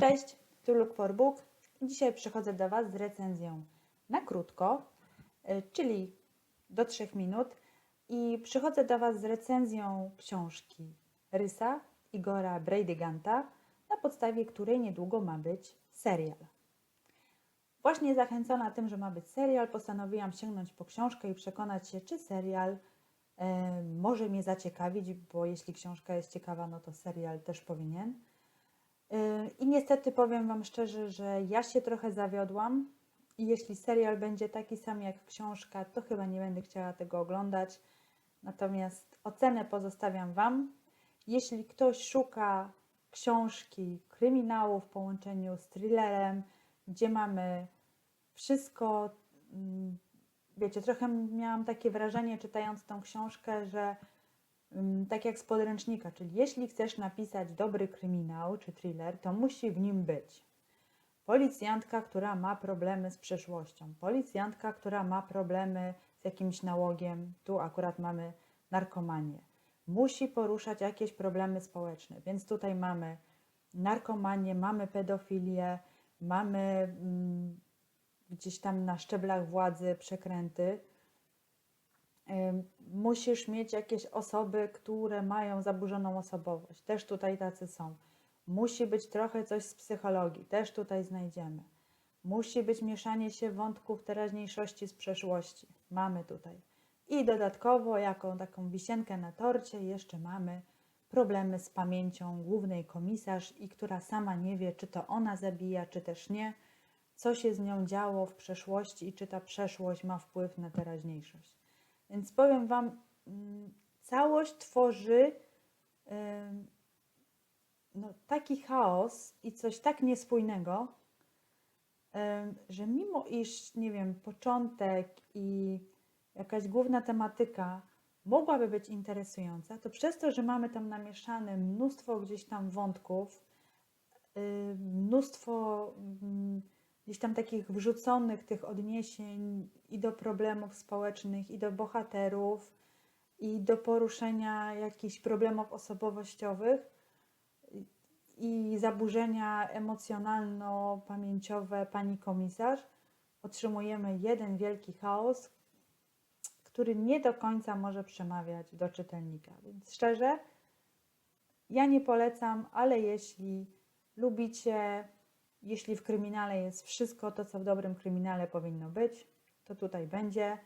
Cześć, tu Look for Book. Dzisiaj przychodzę do Was z recenzją na krótko, y, czyli do 3 minut. I przychodzę do Was z recenzją książki Rysa Igora Breidyganta, na podstawie której niedługo ma być serial. Właśnie zachęcona tym, że ma być serial, postanowiłam sięgnąć po książkę i przekonać się, czy serial e, może mnie zaciekawić, bo jeśli książka jest ciekawa, no to serial też powinien. I niestety powiem Wam szczerze, że ja się trochę zawiodłam i jeśli serial będzie taki sam jak książka, to chyba nie będę chciała tego oglądać. Natomiast ocenę pozostawiam Wam. Jeśli ktoś szuka książki kryminału w połączeniu z thrillerem, gdzie mamy wszystko, mm, wiecie, trochę miałam takie wrażenie czytając tą książkę, że tak jak z podręcznika, czyli jeśli chcesz napisać dobry kryminał czy thriller, to musi w nim być policjantka, która ma problemy z przeszłością, policjantka, która ma problemy z jakimś nałogiem, tu akurat mamy narkomanię. Musi poruszać jakieś problemy społeczne, więc tutaj mamy narkomanię, mamy pedofilię, mamy mm, gdzieś tam na szczeblach władzy przekręty. Musisz mieć jakieś osoby, które mają zaburzoną osobowość. Też tutaj tacy są. Musi być trochę coś z psychologii. Też tutaj znajdziemy. Musi być mieszanie się wątków teraźniejszości z przeszłości. Mamy tutaj. I dodatkowo, jako taką wisienkę na torcie, jeszcze mamy problemy z pamięcią głównej komisarz i która sama nie wie, czy to ona zabija, czy też nie, co się z nią działo w przeszłości i czy ta przeszłość ma wpływ na teraźniejszość. Więc powiem Wam, mm, całość tworzy no, taki chaos i coś tak niespójnego, że mimo iż, nie wiem, początek i jakaś główna tematyka mogłaby być interesująca, to przez to, że mamy tam namieszane mnóstwo gdzieś tam wątków, yy, mnóstwo mm, gdzieś tam takich wrzuconych tych odniesień i do problemów społecznych, i do bohaterów, i do poruszenia jakichś problemów osobowościowych i zaburzenia emocjonalno-pamięciowe pani komisarz, otrzymujemy jeden wielki chaos, który nie do końca może przemawiać do czytelnika. Więc szczerze, ja nie polecam, ale jeśli lubicie, jeśli w kryminale jest wszystko to, co w dobrym kryminale powinno być, to tutaj będzie.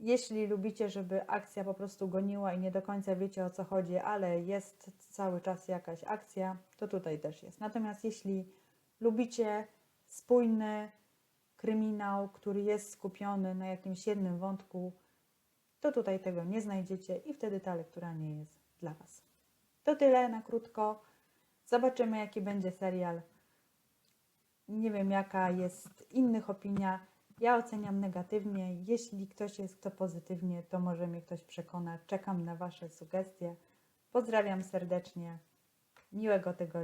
Jeśli lubicie, żeby akcja po prostu goniła i nie do końca wiecie o co chodzi, ale jest cały czas jakaś akcja, to tutaj też jest. Natomiast jeśli lubicie spójny kryminał, który jest skupiony na jakimś jednym wątku, to tutaj tego nie znajdziecie i wtedy ta lektura nie jest dla Was. To tyle na krótko. Zobaczymy, jaki będzie serial. Nie wiem, jaka jest innych opinia. Ja oceniam negatywnie. Jeśli ktoś jest kto pozytywnie, to może mnie ktoś przekona. Czekam na Wasze sugestie. Pozdrawiam serdecznie. Miłego tygodnia.